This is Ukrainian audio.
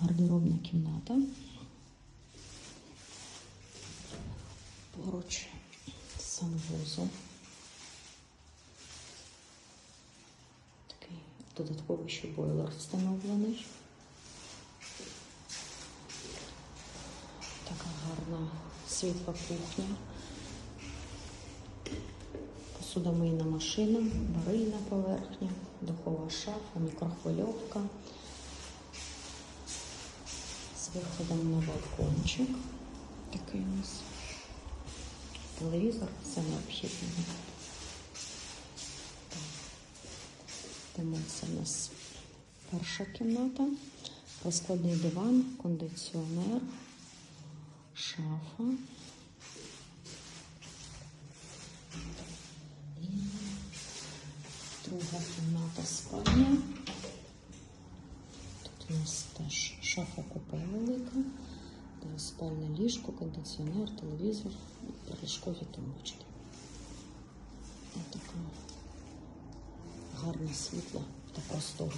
гардеробна кімната. Поруч санвузол. Такий додатковий ще бойлер встановлений. Така гарна світла кухня. Посудомийна машина, барильна поверхня, духова шафа, мікрохвильовка. Виходом на балкончик. Такий у нас телевізор, все необхідне. Тому це у нас перша кімната, розкладний диван, кондиціонер, шафа. І друга кімната спальня. Тут у нас теж шафа купе велика, спальне ліжко, кондиціонер, телевізор приліжкові тумбочки. Ось така гарна світла та простора.